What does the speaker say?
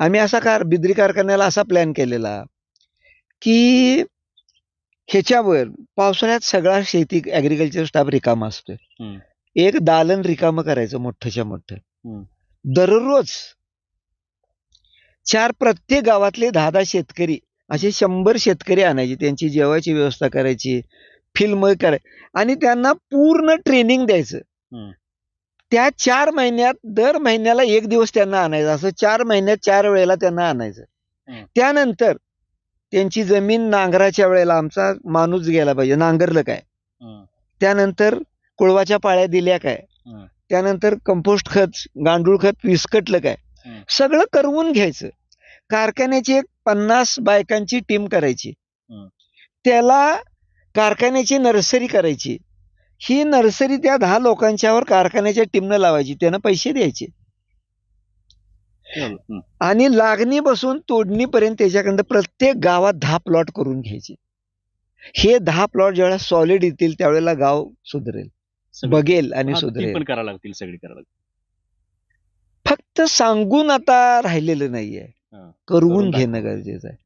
आम्ही असा कार बिद्री कारखान्याला असा प्लॅन केलेला की ह्याच्यावर पावसाळ्यात सगळा शेती ऍग्रिकल्चर स्टाफ रिकामा असतोय. एक दालन रिकामं करायचं मोठ्याच्या मोठं. दररोज चार प्रत्येक गावातले दहा दहा शेतकरी असे शंभर शेतकरी आणायचे त्यांची जेवायची व्यवस्था करायची फिल्म कराय आणि त्यांना पूर्ण ट्रेनिंग द्यायचं. त्या चार महिन्यात दर महिन्याला एक दिवस त्यांना आणायचं असं चार महिन्यात चार वेळेला त्यांना आणायचं. त्यानंतर त्यांची जमीन नांगराच्या वेळेला आमचा माणूस गेला पाहिजे नांगरलं काय. त्यानंतर कुळवाच्या पाळ्या दिल्या काय. त्यानंतर कंपोस्ट खत गांडूळ खत विस्कटलं काय. सगळं करवून घ्यायचं कारखान्याची एक पन्नास बायकांची टीम करायची. त्याला कारखान्याची नर्सरी करायची ही नर्सरी त्या दहा लोकांच्यावर कारखान्याच्या टीमनं लावायची त्यांना पैसे द्यायचे. आणि लागणी बसून तोडणीपर्यंत त्याच्याकडनं प्रत्येक गावात दहा प्लॉट करून घ्यायचे हे दहा प्लॉट ज्यावेळेला सॉलिड येतील त्यावेळेला गाव सुधरेल बघेल आणि सुधरेल करावं लागतील सगळी करावं फक्त सांगून आता राहिलेलं नाहीये. करून करून घेणं. गरजेचं आहे